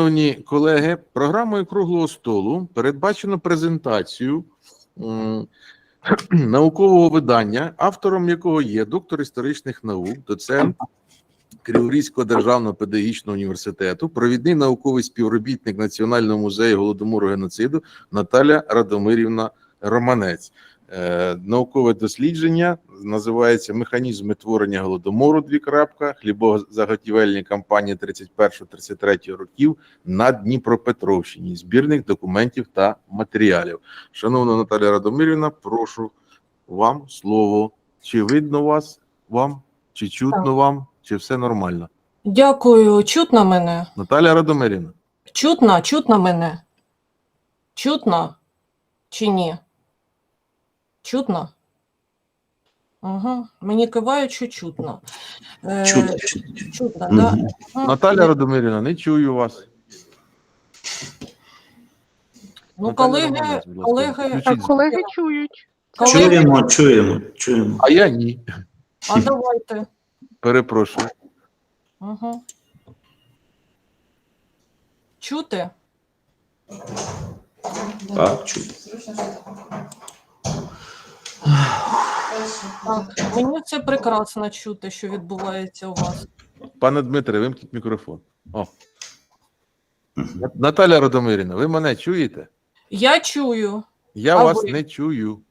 Шановні колеги, програмою круглого столу передбачено презентацію наукового видання, автором якого є доктор історичних наук, доцент Криворізького державного педагогічного університету, провідний науковий співробітник Національного музею голодомору геноциду Наталя Радомирівна Романець. Е, наукове дослідження називається Механізми творення голодомору. Дві крапка хлібозаготівельні кампанії 31-33 років на Дніпропетровщині. Збірник документів та матеріалів. Шановна Наталя Радомирівна, прошу вам слово. Чи видно вас вам, чи чутно Так. вам, чи все нормально? Дякую. Чутно мене? Наталя Радомирівна. Чутно, чутно мене? Чутно чи ні? Чутно? Угу. Мені кивають, що чутно. Е, Чутно, чутно. Чутно, Мгм. да? Мгм. Наталя Радомирівна, не чую вас. Ну, Наталя колеги, колеги, включіть. Колеги чують. колеги, Чуємо, чуємо, чуємо. А я ні. а давайте. Перепрошую. Угу. Чути? Так, чуємо. Так, мені це прекрасно чути, що відбувається у вас. Пане Дмитре, вимкніть мікрофон. О. Наталя Радомирівна, ви мене чуєте? Я чую. Я А вас ви? не чую.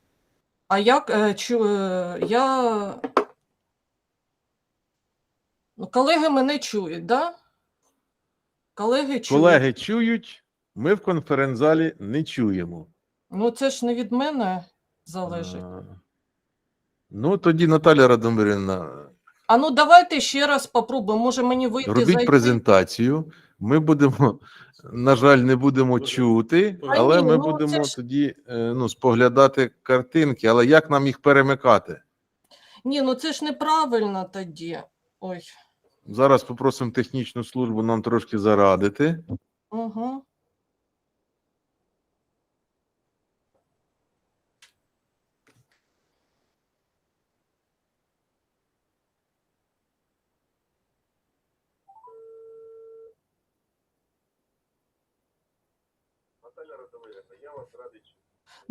А як е, чу, е, я. Ну, колеги мене чують, да? Колеги чують. Колеги чують, ми в конференц-залі не чуємо. Ну, це ж не від мене залежить. А, Ну, тоді Наталя Радомирівна, А ну давайте ще раз попробуємо. Може мені вийти робіть зайти? презентацію. Ми будемо, на жаль, не будемо чути, А але ні, ми ну, будемо ж- тоді е, ну, споглядати картинки. Але як нам їх перемикати? Ні, ну це ж неправильно тоді. Ой. Зараз попросимо технічну службу нам трошки зарадити. Угу.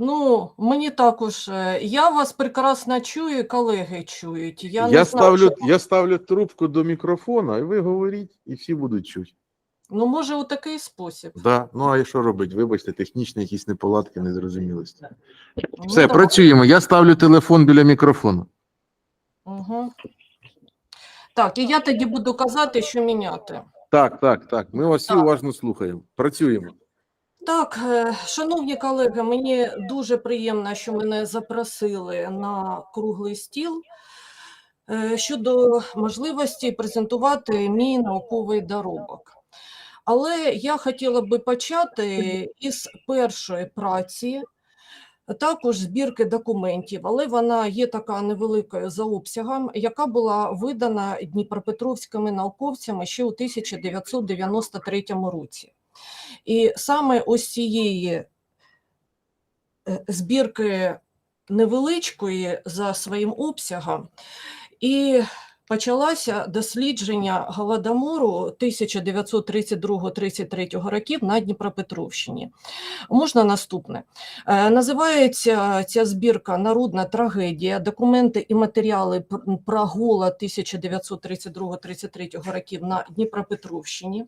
Ну, мені також. е, Я вас прекрасно чую, і колеги чують. Я, Я, не знаю, ставлю, що- я ставлю трубку до мікрофона, і ви говоріть, і всі будуть чути. Ну, може, у такий спосіб. Да. Ну, а що робить? Вибачте, технічні якісь неполадки, незрозумілості. Ну, Все, давай. працюємо. Я ставлю телефон біля мікрофону. Угу. Так, і я тоді буду казати, що міняти. Так, так, так. Ми вас всі уважно слухаємо. Працюємо. Так, е, шановні колеги, мені дуже приємно, що мене запросили на круглий стіл е, щодо можливості презентувати мій науковий доробок. Але я хотіла би почати із першої праці, також збірки документів, але вона є така невеликою за обсягом, яка була видана дніпропетровськими науковцями ще у 1993 році. І саме ось цієї е, збірки невеличкої за своїм обсягом. І почалося дослідження голодомору 1932-33 років на Дніпропетровщині. Можна наступне. Е, Називається ця збірка Народна трагедія, документи і матеріали пр- про голод 1932-33 років на Дніпропетровщині.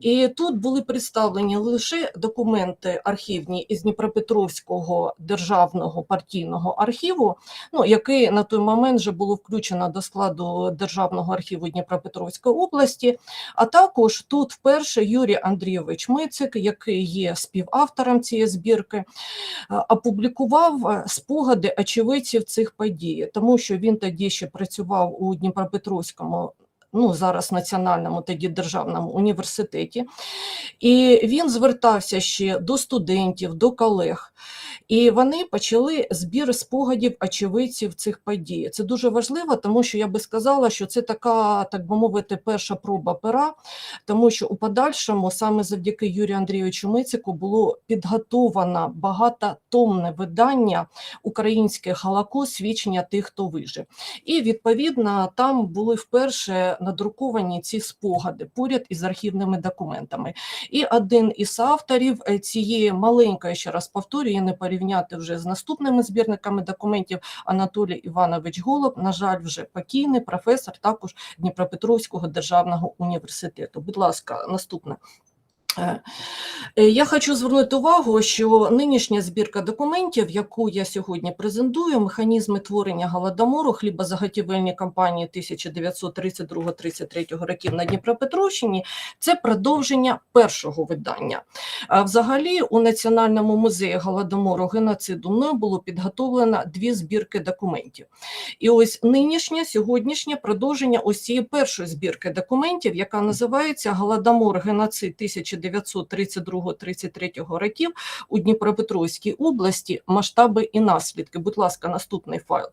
І тут були представлені лише документи архівні із Дніпропетровського державного партійного архіву, ну, який на той момент вже було включено до складу Державного архіву Дніпропетровської області. А також тут вперше Юрій Андрійович Мицик, який є співавтором цієї збірки, е, опублікував е, спогади очевидців цих подій, тому що він тоді ще працював у Дніпропетровському. Ну, зараз Національному тоді державному університеті, і він звертався ще до студентів, до колег. І вони почали збір спогадів очевидців цих подій. Це дуже важливо, тому що я би сказала, що це така, так би мовити, перша проба пера, тому що у подальшому саме завдяки Юрію Андрійовичу Мицику було підготовано багатотомне видання українське Холокост свідчення тих, хто вижив. І відповідно там були вперше надруковані ці спогади поряд із архівними документами. І один із авторів е, цієї маленької, ще раз повторюю, не порівняти вже з наступними збірниками документів Анатолій Іванович Голуб, на жаль, вже покійний професор також Дніпропетровського державного університету. Будь ласка, наступне. Е, Я хочу звернути увагу, що нинішня збірка документів, яку я сьогодні презентую, механізми творення голодомору, хлібозаготівельні кампанії 1932-33 років на Дніпропетровщині, це продовження першого видання. А взагалі у Національному музеї голодомору геноциду мною було підготовлено дві збірки документів. І ось нинішнє, сьогоднішнє продовження ось цієї першої збірки документів, яка називається Голодомор геноцид 1932-33 років у Дніпропетровській області, масштаби і наслідки. Будь ласка, наступний файл.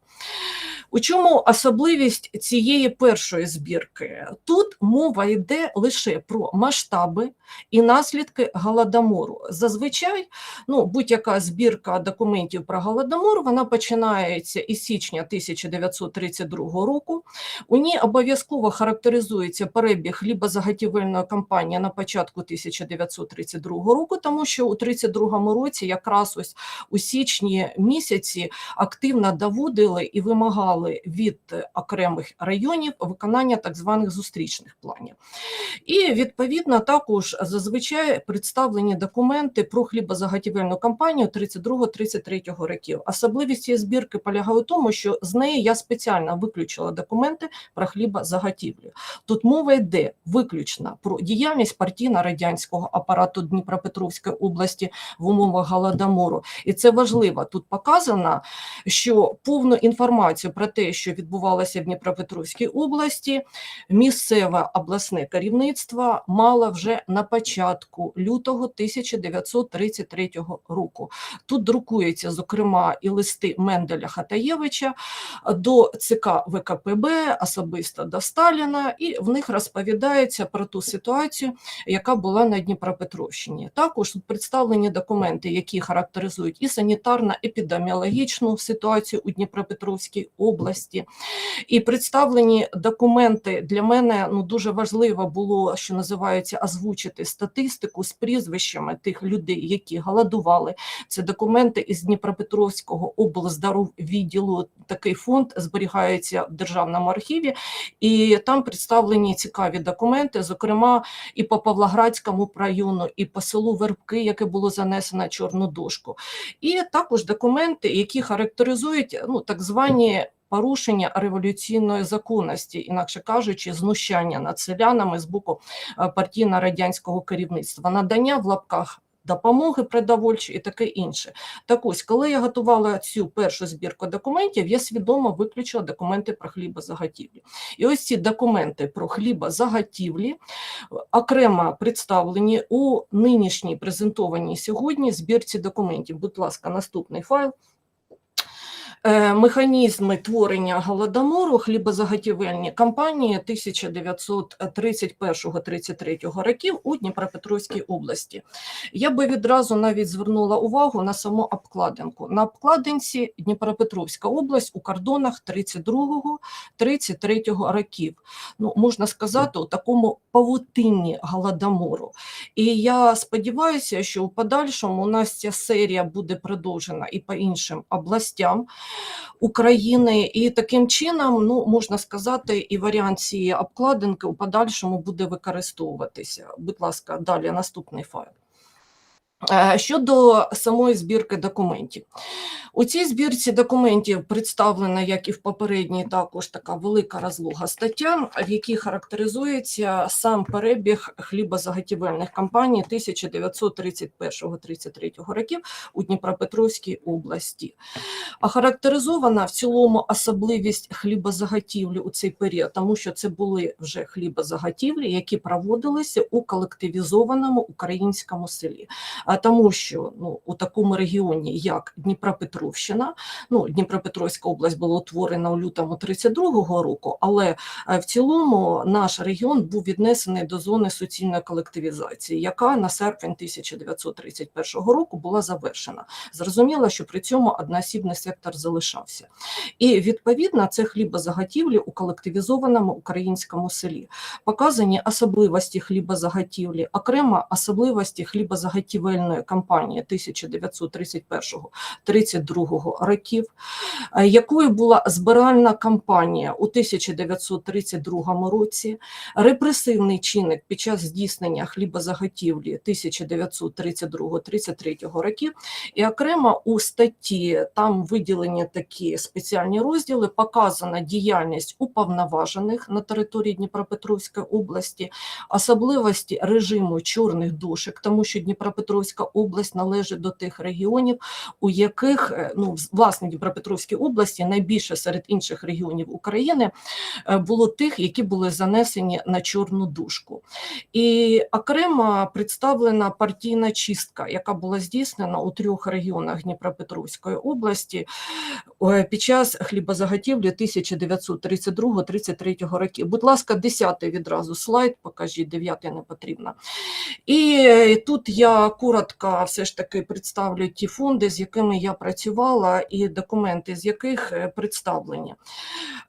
У чому особливість цієї першої збірки? Тут мова йде лише про масштаби і наслідки голодомору. Зазвичай, ну, будь-яка збірка документів про голодомор, вона починається із січня 1932 року. У ній обов'язково характеризується перебіг хлібозаготівельної кампанії на початку 1932 року, тому що у 1932 році, якраз ось у січні місяці, активно доводили і вимагали від окремих районів виконання так званих зустрічних планів. І відповідно також зазвичай представлені документи про хлібозаготівельну кампанію 32-33 років. Особливість цієї збірки полягає у тому, що з неї я спеціально виключила документи про хлібозаготівлю. Тут мова йде виключно про діяльність партійно-радянського апарату Дніпропетровської області в умовах голодомору. І це важливо. Тут показано, що повну інформацію про те, що відбувалося в Дніпропетровській області, місцеве обласне керівництво мало вже на початку лютого 1933 року. Тут друкується, зокрема, і листи Менделя Хатаєвича до ЦК ВКПБ, особисто до Сталіна, і в них розповідається про ту ситуацію, яка була на Дніпропетровщині. Також тут представлені документи, які характеризують і санітарно-епідеміологічну ситуацію у Дніпропетровській області. І представлені документи для мене ну дуже важливо було, що називається озвучити статистику з прізвищами тих людей, які голодували. Це документи із Дніпропетровського облздороввідділу. Такий фонд зберігається в державному архіві, і там представлені цікаві документи, зокрема і по Павлоградському району, і по селу Вербки, яке було занесено чорну дошку, і також документи, які характеризують ну так звані. Порушення революційної законності, інакше кажучи, знущання над селянами з боку е, партійно-радянського керівництва, надання в лапках допомоги продовольчі і таке інше. Так ось, коли я готувала цю першу збірку документів, я свідомо виключила документи про хлібозаготівлі. І ось ці документи про хлібозаготівлі окремо представлені у нинішній презентованій сьогодні збірці документів. Будь ласка, наступний файл. Е, Механізми творення голодомору хлібозаготівельні кампанії 1931-33 років у Дніпропетровській області. Я би відразу навіть звернула увагу на саму обкладинку. На обкладинці Дніпропетровська область у кордонах 32-33 років. Ну, можна сказати, у такому павутинні голодомору. І я сподіваюся, що в подальшому у нас ця серія буде продовжена і по іншим областям. України, і таким чином, ну можна сказати, і варіант цієї обкладинки у подальшому буде використовуватися. Будь ласка, далі наступний файл. Е, Щодо самої збірки документів, у цій збірці документів представлена, як і в попередній, також така велика розлога стаття, в якій характеризується сам перебіг хлібозаготівельних кампаній 1931-33 років у Дніпропетровській області. А характеризована в цілому особливість хлібозаготівлі у цей період, тому що це були вже хлібозаготівлі, які проводилися у колективізованому українському селі. А тому, що ну, у такому регіоні, як Дніпропетровщина, ну, Дніпропетровська область була утворена у лютому 32-го року, але е, в цілому наш регіон був віднесений до зони суцільної колективізації, яка на серпень 1931 року була завершена. Зрозуміло, що при цьому одноосібний сектор залишався. І відповідно це хлібозаготівлі у колективізованому українському селі. Показані особливості хлібозаготівлі, окремо особливості хлібозаготівельної кампанії 1931-32 років, е, якою була збиральна кампанія у 1932 році, репресивний чинник під час здійснення хлібозаготівлі 1932-33 років, і окремо у статті там виділені такі спеціальні розділи, показана діяльність уповноважених на території Дніпропетровської області, особливості режиму чорних дошок, тому що Дніпропетровська область належить до тих регіонів, у яких е, ну власне Дніпропетровській області найбільше серед інших регіонів України е, було тих, які були занесені на чорну дужку. І окремо представлена партійна чистка, яка була здійснена у трьох регіонах Дніпропетровської області е, під час хлібозаготівлі 1932-33 років. Будь ласка, 10-й відразу слайд, покажіть, 9-й не потрібно. І тут я коротко все ж таки представлю ті фонди, з якими я працювала, і документи, з яких е, представлені.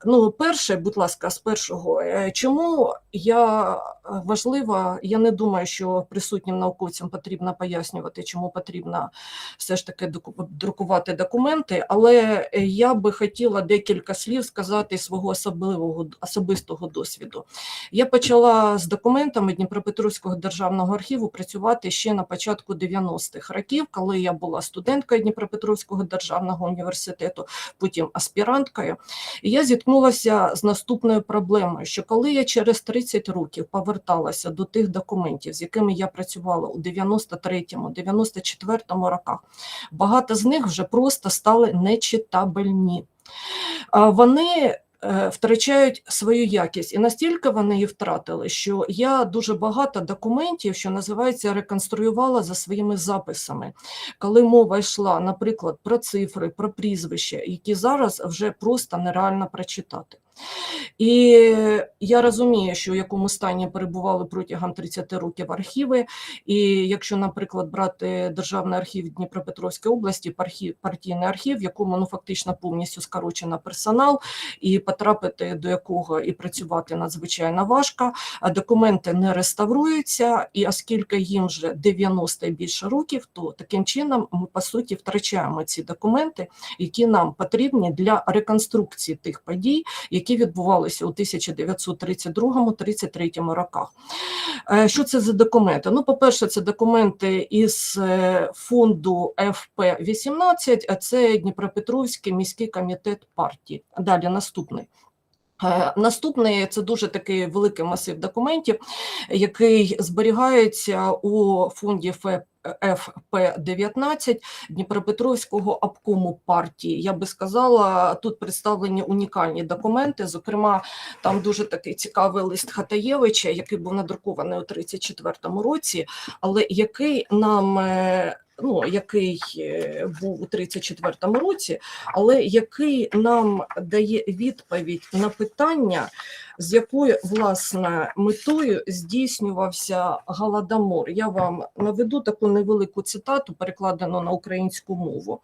Ну, перше, будь ласка, з першого, е, чому я е, важлива, я не думаю, що присутнім науковцям потрібно пояснювати, чому потрібно все ж таки друкувати документи, але я би хотіла декілька слів сказати свого особливого особистого досвіду. Я почала з документами Дніпропетровського державного архіву працювати ще на початку 90-х років, коли я була студенткою Дніпропетровського державного університету, потім аспіранткою. І я зіткнулася з наступною проблемою, що коли я через 30 років поверталася до тих документів, з якими я працювала у 93-му, 94-му роках, багато з них вже просто стали нечитабельні. Вони втрачають свою якість, і настільки вони її втратили, що я дуже багато документів, що називається, реконструювала за своїми записами, коли мова йшла, наприклад, про цифри, про прізвища, які зараз вже просто нереально прочитати. І я розумію, що в якому стані перебували протягом 30 років архіви. І якщо, наприклад, брати Державний архів Дніпропетровської області, партійний архів, в якому ну фактично повністю скорочено персонал, і потрапити до якого і працювати надзвичайно важко, документи не реставруються, і оскільки їм вже 90 і більше років, то таким чином ми по суті втрачаємо ці документи, які нам потрібні для реконструкції тих подій, які відбувалися у 1932-33 роках. Е, Що це за документи? Ну, по-перше, це документи із е, фонду ФП-18, а це Дніпропетровський міський комітет партії. Далі наступний. Е, Наступний це дуже такий великий масив документів, який зберігається у фонді ФП. ФП-19 Дніпропетровського обкому партії. Я би сказала, тут представлені унікальні документи. Зокрема, там дуже такий цікавий лист Хатаєвича, який був надрукований у 34-му році, але який нам е, ну, який е, був у 34-му році, але який нам дає відповідь на питання, з якою власне метою здійснювався голодомор. Я вам наведу таку невелику цитату, перекладену на українську мову.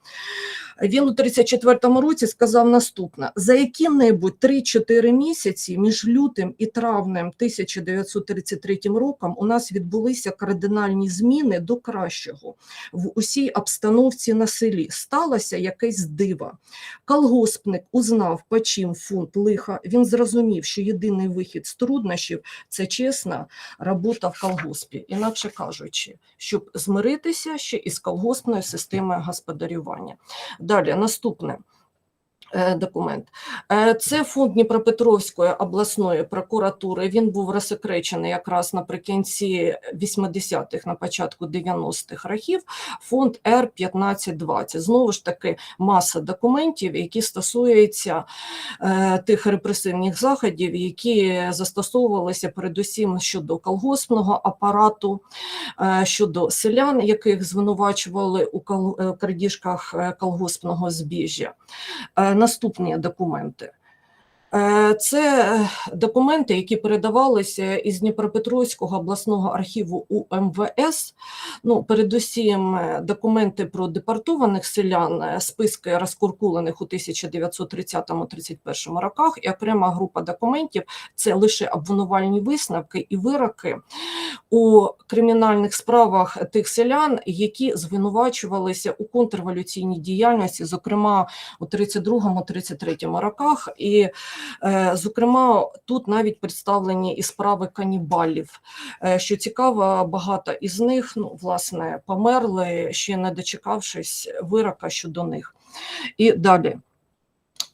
Він у 34-му році сказав наступне: за які-небудь 3-4 місяці між лютим і травнем 1933 роком у нас відбулися кардинальні зміни до кращого в усій обстановці на селі. Сталося якесь диво. Колгоспник узнав, по чим фунт лиха. Він зрозумів, що єдиний вихід з труднощів це чесна робота в колгоспі, інакше кажучи, щоб змиритися ще із колгоспною системою господарювання. Далі наступне. Е, документ. Е, Це фонд Дніпропетровської обласної прокуратури. Він був розсекречений якраз наприкінці 80-х, на початку 90-х років. Фонд Р-1520. Знову ж таки, маса документів, які стосуються е, тих репресивних заходів, які застосовувалися передусім щодо колгоспного апарату, щодо селян, яких звинувачували у крадіжках колгоспного збіжжя. Наступні документи. Е, Це документи, які передавалися із Дніпропетровського обласного архіву УМВС. Ну, передусім, е, документи про депортованих селян, е, списки розкуркулених у 1930-31 роках, і окрема група документів це лише обвинувальні висновки і вироки у кримінальних справах тих селян, які звинувачувалися у контрреволюційній діяльності, зокрема у 32-33 роках. І, е, зокрема, тут навіть представлені і справи канібалів. Е, Що цікаво, багато із них, ну, власне, померли, ще не дочекавшись вирока щодо них. І далі.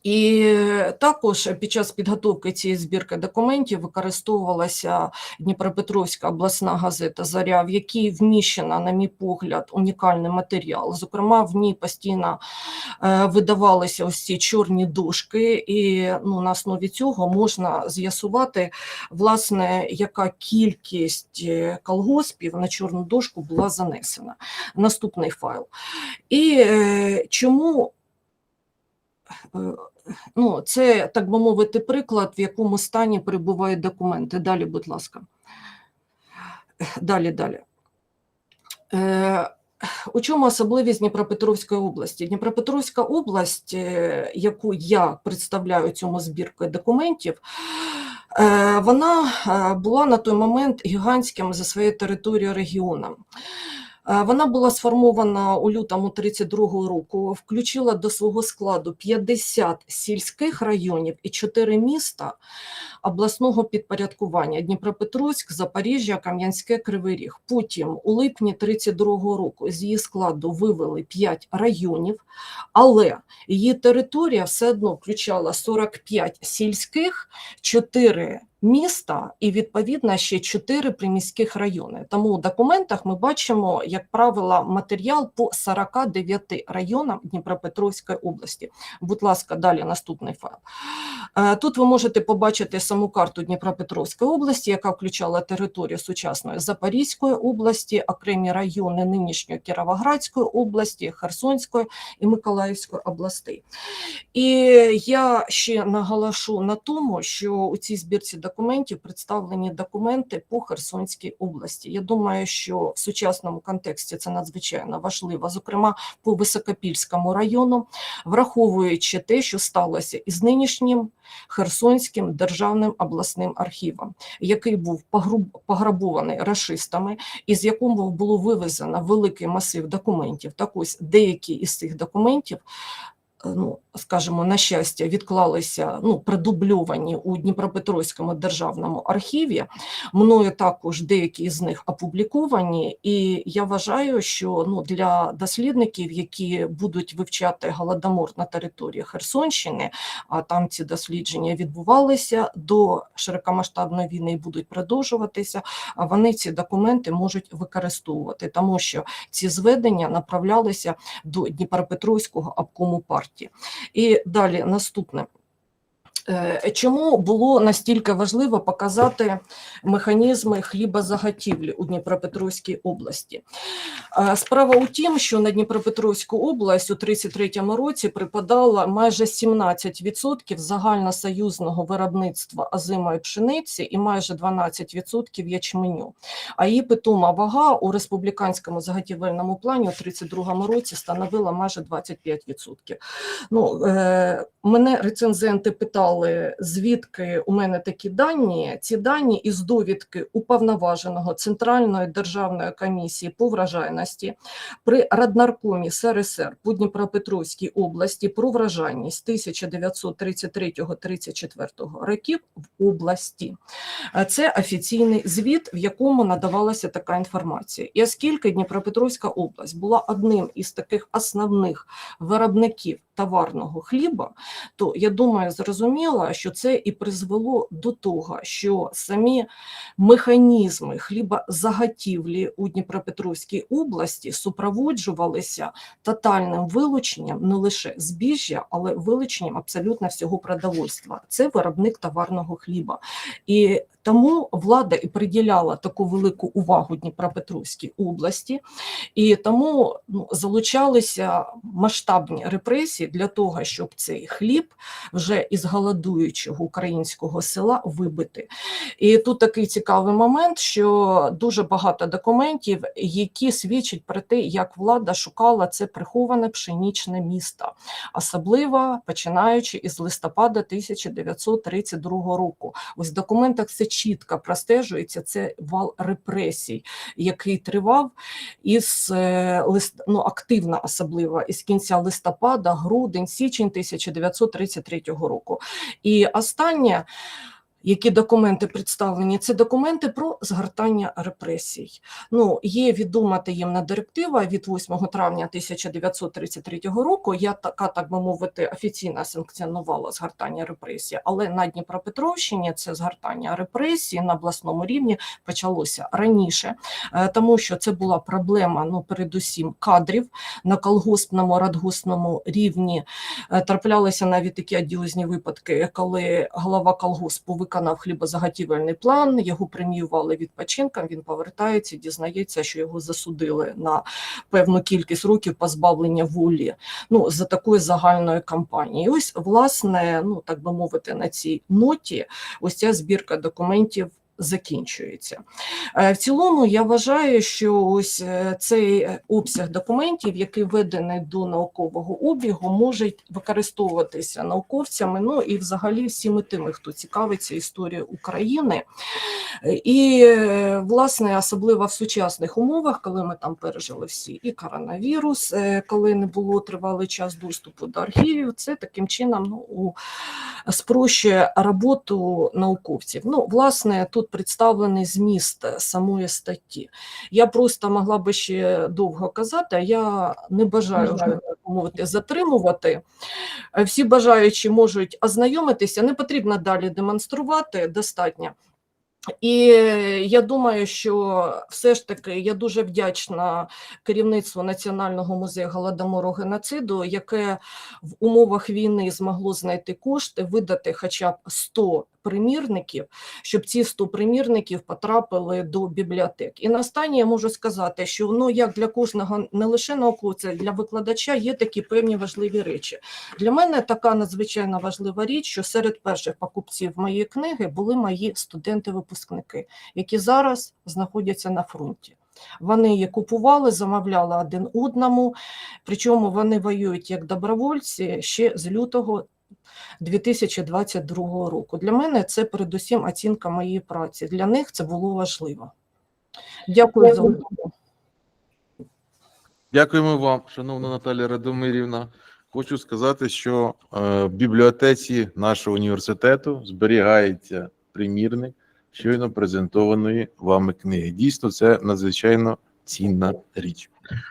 І також під час підготовки цієї збірки документів використовувалася Дніпропетровська обласна газета Заря, в якій вміщена, на мій погляд, унікальний матеріал. Зокрема, в ній постійно е, видавалися ось ці чорні дошки, і ну, на основі цього можна з'ясувати, власне, яка кількість е, колгоспів на чорну дошку була занесена. Наступний файл. І е, чому ну, це, так би мовити, приклад, в якому стані перебувають документи. Далі, будь ласка. Далі, далі. Е, у чому особливість Дніпропетровської області? Дніпропетровська область, е, яку я представляю цьому збіркою документів, е, вона е, була на той момент гігантським за своєю територією регіоном. Е, Вона була сформована у лютому 32 року, включила до свого складу 50 сільських районів і 4 міста обласного підпорядкування: Дніпропетровськ, Запоріжжя, Кам'янське, Кривий Ріг. Потім у липні 32 року з її складу вивели 5 районів, але її територія все одно включала 45 сільських, 4 міста і відповідно ще 4 приміських райони. Тому у документах ми бачимо, як правило, матеріал по 49 районам Дніпропетровської області. Будь ласка, далі наступний файл. Е, Тут ви можете побачити саму карту Дніпропетровської області, яка включала територію сучасної Запорізької області, окремі райони нинішньої Кіровоградської області, Херсонської і Миколаївської областей. І я ще наголошу на тому, що у цій збірці документів представлені документи по Херсонській області. Я думаю, що в сучасному контексті це надзвичайно важливо, зокрема по Високопільському району, враховуючи те, що сталося із нинішнім Херсонським державним обласним архівом, який був пограбований рашистами, і з якого було вивезено великий масив документів. Так ось деякі із цих документів. Ну, скажімо, на щастя, відклалися ну, продубльовані у Дніпропетровському державному архіві. Мною також деякі з них опубліковані, і я вважаю, що ну, для дослідників, які будуть вивчати голодомор на території Херсонщини, а там ці дослідження відбувалися до широкомасштабної війни і будуть продовжуватися, вони ці документи можуть використовувати, тому що ці зведення направлялися до Дніпропетровського обкому партії. І далі наступне. Е, Чому було настільки важливо показати механізми хлібозаготівлі у Дніпропетровській області? Е, Справа у тім, що на Дніпропетровську область у 33-му році припадало майже 17% загальносоюзного виробництва озимої пшениці і майже 12% ячменю. А її питома вага у республіканському заготівельному плані у 32-му році становила майже 25%. Ну, е, мене рецензенти питали, запитали, звідки у мене такі дані. Ці дані із довідки уповноваженого Центральної державної комісії по вражайності при Раднаркомі СРСР по Дніпропетровській області про вражайність 1933-34 років в області. Це офіційний звіт, в якому надавалася така інформація. І оскільки Дніпропетровська область була одним із таких основних виробників товарного хліба, то я думаю, зрозуміло, що це і призвело до того, що самі механізми хлібозаготівлі у Дніпропетровській області супроводжувалися тотальним вилученням не лише збіжжя, але вилученням абсолютно всього продовольства. Це виробник товарного хліба. І тому влада і приділяла таку велику увагу Дніпропетровській області, і тому ну, залучалися масштабні репресії для того, щоб цей хліб вже із голодуючого українського села вибити. І тут такий цікавий момент, що дуже багато документів, які свідчать про те, як влада шукала це приховане пшенічне місто, особливо починаючи із листопада 1932 року. Ось в документах це чітко простежується. Це вал репресій, який тривав із е, ну, активно особливо із кінця листопада, грудень, січень 1933 року. І останнє. Які документи представлені? Це документи про згортання репресій. Ну, є відома таємна директива від 8 травня 1933 року. Я така, так би мовити, офіційно санкціонувала згортання репресій, але на Дніпропетровщині це згортання репресій на обласному рівні почалося раніше, е, тому що це була проблема, ну, передусім, кадрів на колгоспному радгоспному рівні. Е, Траплялися навіть такі одіозні випадки, коли голова колгоспу виконав хлібозаготівельний план, його преміювали відпочинком, він повертається, дізнається, що його засудили на певну кількість років позбавлення волі ну, за такої загальної кампанії. І ось, власне, ну так би мовити, на цій ноті ось ця збірка документів закінчується. Е, В цілому я вважаю, що ось е, цей е, обсяг документів, який введений до наукового обігу, може використовуватися науковцями, ну і взагалі всіми тими, хто цікавиться історією України. І, власне, особливо в сучасних умовах, коли ми там пережили всі і коронавірус, коли не було тривалий час доступу до архівів, це таким чином ну, спрощує роботу науковців. Ну, власне, тут представлений зміст самої статті. Я просто могла би ще довго казати, а я не бажаю вже так мовити затримувати. Е, Всі бажаючі можуть ознайомитися, не потрібно далі демонструвати достатньо. І я думаю, що все ж таки я дуже вдячна керівництву Національного музею голодомору геноциду, яке в умовах війни змогло знайти кошти, видати хоча б 100 примірників, щоб ці 100 примірників потрапили до бібліотек. І на останнє я можу сказати, що ну як для кожного не лише науковця, для викладача є такі певні важливі речі. Для мене така надзвичайно важлива річ, що серед перших покупців моєї книги були мої студенти-випускники, які зараз знаходяться на фронті. Вони її купували, замовляли один одному, причому вони воюють як добровольці ще з лютого 2022 року. Для мене це передусім оцінка моєї праці. Для них це було важливо. Дякую за увагу. Дякуємо вам, шановна Наталія Радомирівна. Хочу сказати, що е, в бібліотеці нашого університету зберігається примірник щойно презентованої вами книги. Дійсно, це надзвичайно цінна річ.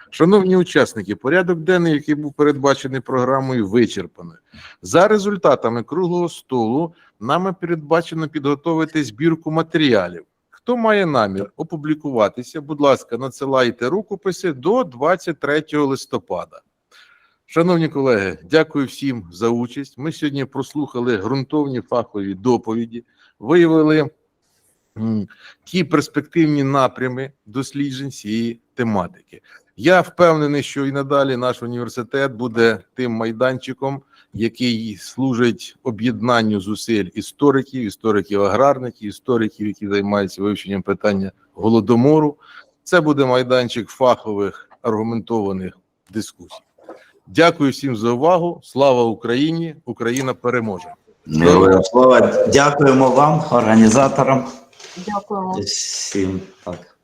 Шановні учасники, порядок денний, який був передбачений програмою, вичерпано. За результатами круглого столу нами передбачено підготовити збірку матеріалів. Хто має намір опублікуватися, будь ласка, надсилайте рукописи до 23 листопада. Шановні колеги, дякую всім за участь. Ми сьогодні прослухали ґрунтовні фахові доповіді, виявили ті перспективні напрями досліджень цієї тематики. Я впевнений, що і надалі наш університет буде тим майданчиком, який служить об'єднанню зусиль істориків, істориків-аграрників, істориків, які займаються вивченням питання голодомору. Це буде майданчик фахових аргументованих дискусій. Дякую всім за увагу. Слава Україні! Україна переможе! Героям слава. Дякуємо вам, організаторам. Дякуємо. Всім так.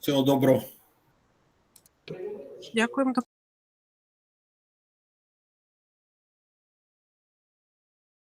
Всього доброго. Дякуємо. До